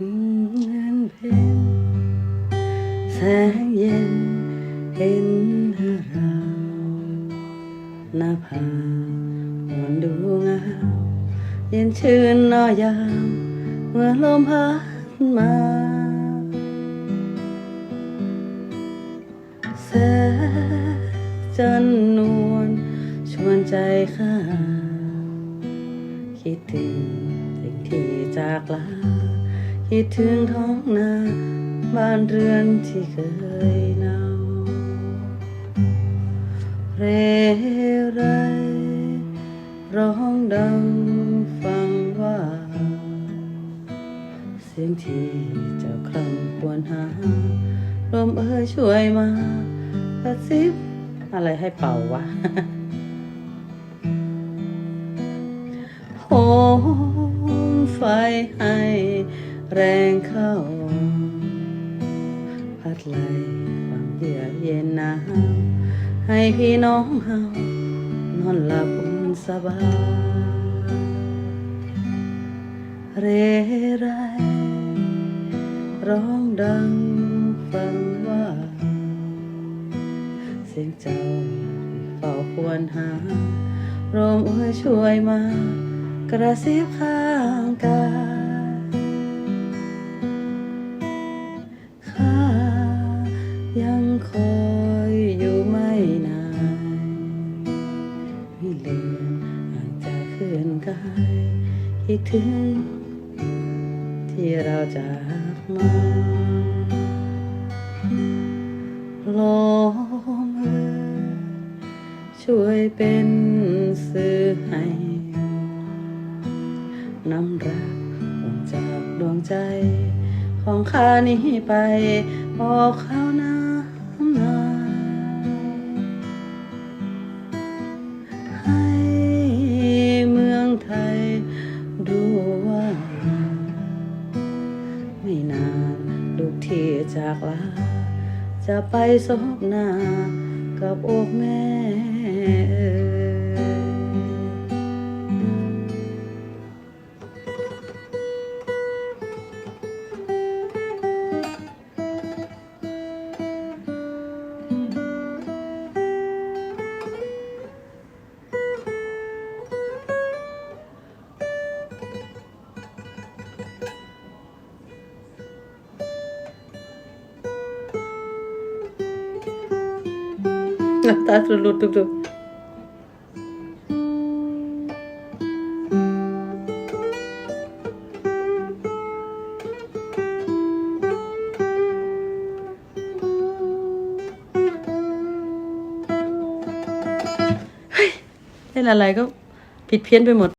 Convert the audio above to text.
งานเพ็ญแสงเย็นเห็นเรานนาผาอ่นดูงามเย็นชื่นนอยาม เมื่อลมพัดมาแสงจันนวลชวนใจข้า คิดถึงสิ่งที่จากลา คิดถึงท้องนาบ้านเรือนที่เคยเนาเรไรร้องดังฟังว่า เสียงที่เจ้าคร่ำควรหาลมเอ้ยช่วยมากระซิบอะไรให้เป่าวะโหมไฟให้ แรงเข้า พัดไหลความเยือกเย็นหนาวให้พี่น้องเฮานอนหลับอุ่นสบาย เรไรร้องดังฟังว่า เสียงเจ้าที่เฝ้าควรหาลมเอ้ยช่วยมากระซิบข้างกาย ยังคอยอยู่ไม่นานไม่เลือนห่างจากคืนกายคิดถึง ที่เราจากมาลมเอ่ยช่วยเป็นสื่อให้น้ำรักออกจากดวงใจของข้านี้ไปบอกเขาน้ำนา ให้เมืองไทยรู้ว่า ไม่นานลูกที่จากลา จะไปซบหน้ากับอกแม่ น้ำตาสุดหลุดทุกๆเฮ้ยเล่นอะไรก็ผิดเพี้ยนไปหมด